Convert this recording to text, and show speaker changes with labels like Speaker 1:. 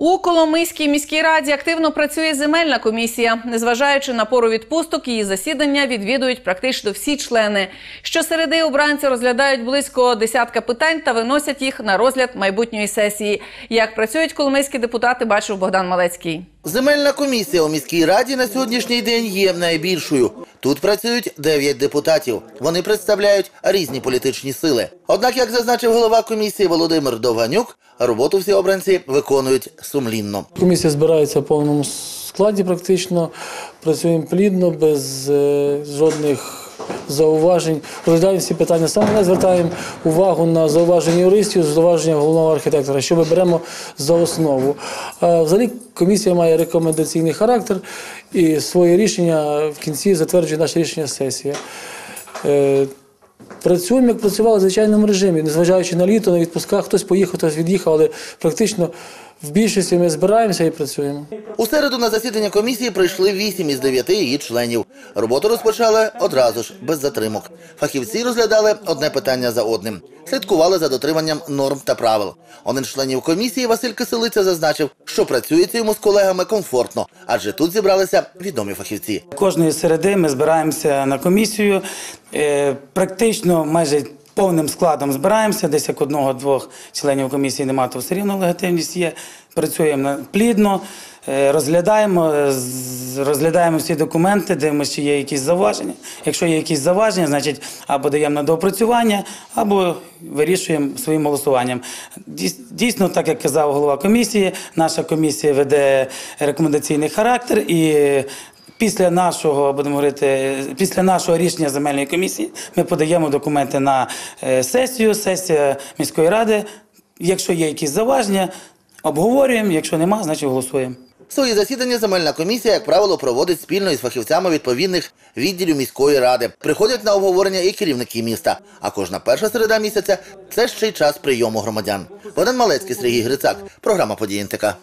Speaker 1: У Коломийській міській раді активно працює земельна комісія. Незважаючи на пору відпусток, її засідання відвідують практично всі члени. Щосереди обранці розглядають близько десятка питань та виносять їх на розгляд майбутньої сесії. Як працюють коломийські депутати, бачив Богдан Малецький.
Speaker 2: Земельна комісія у міській раді на сьогоднішній день є найбільшою. Тут працюють 9 депутатів. Вони представляють різні політичні сили. Однак, як зазначив голова комісії Володимир Довганюк, роботу всі обранці виконують сумлінно.
Speaker 3: Комісія збирається в повному складі практично, працюємо плідно, без е, жодних зауважень. Розглядаємо всі питання. Саме не звертаємо увагу на зауваження юристів, зауваження головного архітектора, що ми беремо за основу. А взагалі комісія має рекомендаційний характер і своє рішення в кінці затверджує наше рішення сесія. Е, Працюємо, як працювали в звичайному режимі, незважаючи на літо, на відпусках, хтось поїхав, хтось від'їхав, але практично в більшості ми збираємося і працюємо.
Speaker 2: У середу на засідання комісії прийшли 8 із 9 її членів. Роботу розпочали одразу ж, без затримок. Фахівці розглядали одне питання за одним. Слідкували за дотриманням норм та правил. Один з членів комісії Василь Киселиця зазначив, що працюється йому з колегами комфортно, адже тут зібралися відомі фахівці.
Speaker 4: Кожної середи ми збираємося на комісію. Е, Практично майже повним складом збираємося. Десь як одного-двох членів комісії немає, то все рівно легітимність є. Працюємо плідно, е, розглядаємо, е, розглядаємо всі документи, дивимося, чи є якісь зауваження. Якщо є якісь зауваження, значить або даємо на доопрацювання, або вирішуємо своїм голосуванням. Дійс- Дійсно, так як казав голова комісії, наша комісія веде рекомендаційний характер і Після нашого, будемо говорити, після нашого рішення земельної комісії ми подаємо документи на е, сесію, сесія міської ради. Якщо є якісь заваження, обговорюємо. Якщо нема, значить голосуємо.
Speaker 2: Свої засідання земельна комісія, як правило, проводить спільно із фахівцями відповідних відділів міської ради. Приходять на обговорення і керівники міста. А кожна перша середа місяця це ще й час прийому громадян. Богдан Малецький, Сергій Грицак. Програма «Події НТК».